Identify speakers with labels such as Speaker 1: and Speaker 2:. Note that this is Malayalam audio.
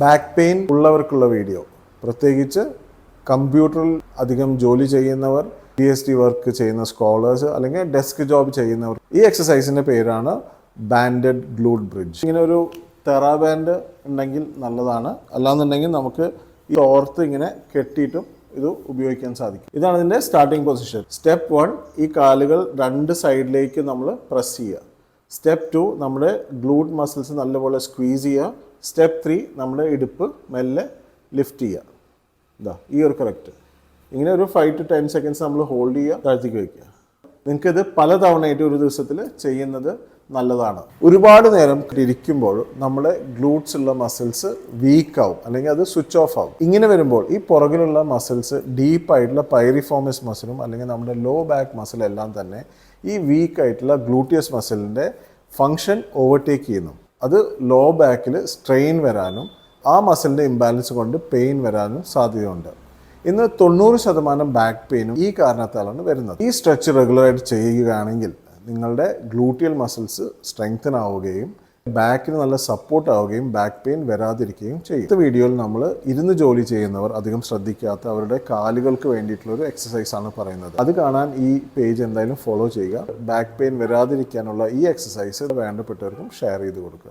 Speaker 1: Back pain ഉള്ളവർക്കുള്ള video. പ്രത്യേകിച്ച് കമ്പ്യൂട്ടറിൽ അധികം ജോലി ചെയ്യുന്നവർ പി എസ് ഡി വർക്ക് ചെയ്യുന്ന സ്കോളേഴ്സ് അല്ലെങ്കിൽ ഡെസ്ക് ജോബ് ചെയ്യുന്നവർ ഈ എക്സസൈസിന്റെ പേരാണ് ബാൻഡഡ് ഗ്ലൂഡ് ബ്രിഡ്ജ് ഇങ്ങനെ ഒരു തെറ ബാൻഡ് ഉണ്ടെങ്കിൽ നല്ലതാണ്. അല്ലാന്നുണ്ടെങ്കിൽ നമുക്ക് ഈ ഓർത്ത് ഇങ്ങനെ കെട്ടിയിട്ടും ഇത് ഉപയോഗിക്കാൻ സാധിക്കും. ഇതാണ് ഇതിന്റെ സ്റ്റാർട്ടിംഗ് പൊസിഷൻ സ്റ്റെപ്പ് വൺ ഈ കാലുകൾ രണ്ട് സൈഡിലേക്ക് നമ്മൾ പ്രസ് ചെയ്യുക. സ്റ്റെപ്പ് ടു നമ്മൾ ഗ്ലൂഡ് മസിൽസ് നല്ലപോലെ സ്ക്വീസ് ചെയ്യുക. സ്റ്റെപ്പ് ത്രീ നമ്മൾ ഇടുപ്പ് മെല്ലെ ലിഫ്റ്റ് ചെയ്യുക. ഇതാ ഈ ഒരു കറക്റ്റ് ഇങ്ങനെ ഒരു ഫൈവ് ടു ടെൻ സെക്കൻഡ്സ് നമ്മൾ ഹോൾഡ് ചെയ്യുക താഴ്ത്തിക്ക് വയ്ക്കുക നിങ്ങൾക്കിത് പല തവണയായിട്ട് ഒരു ദിവസത്തിൽ ചെയ്യുന്നത് നല്ലതാണ്. ഒരുപാട് നേരം ഇരിക്കുമ്പോൾ നമ്മുടെ ഗ്ലൂട്ട്സ് ഉള്ള മസിൽസ് വീക്ക് ആവും അല്ലെങ്കിൽ അത് സ്വിച്ച് ഓഫ് ആവും. ഇങ്ങനെ വരുമ്പോൾ ഈ പുറകിലുള്ള മസിൽസ് ഡീപ്പായിട്ടുള്ള പൈറിഫോമസ് മസിലും അല്ലെങ്കിൽ നമ്മുടെ ലോ ബാക്ക് മസിൽ എല്ലാം തന്നെ ഈ വീക്ക് ആയിട്ടുള്ള ഗ്ലൂട്ടിയസ് മസിലിന്റെ ഫങ്ഷൻ ഓവർടേക്ക് ചെയ്യുന്നു. അത് ലോ ബാക്കിൽ സ്ട്രെയിൻ വരാനും ആ മസിലിന്റെ ഇംബാലൻസ് കൊണ്ട് പെയിൻ വരാനും സാധ്യതയുണ്ട്. ഇന്ന് തൊണ്ണൂറ് ശതമാനം ബാക്ക് പെയിനും ഈ കാരണത്താലാണ് വരുന്നത്. ഈ സ്ട്രെച്ച് റെഗുലറായിട്ട് ചെയ്യുകയാണെങ്കിൽ നിങ്ങളുടെ ഗ്ലൂട്ടിയൽ മസിൽസ് സ്ട്രെങ്തൻ ആവുകയും ബാക്കിന് നല്ല സപ്പോർട്ട് ആവുകയും ബാക്ക് പെയിൻ വരാതിരിക്കുകയും ചെയ്യും. ഇത്ത വീഡിയോയിൽ നമ്മൾ ഇരുന്ന് ജോലി ചെയ്യുന്നവർ അധികം ശ്രദ്ധിക്കാത്ത അവരുടെ കാലുകൾക്ക് വേണ്ടിയിട്ടുള്ള ഒരു എക്സസൈസ് ആണ് പറയുന്നത്. അത് കാണാൻ ഈ പേജ് എന്തായാലും ഫോളോ ചെയ്യുക. ബാക്ക് പെയിൻ വരാതിരിക്കാനുള്ള ഈ എക്സസൈസ് വേണ്ടപ്പെട്ടവർക്കും ഷെയർ ചെയ്ത് കൊടുക്കുക.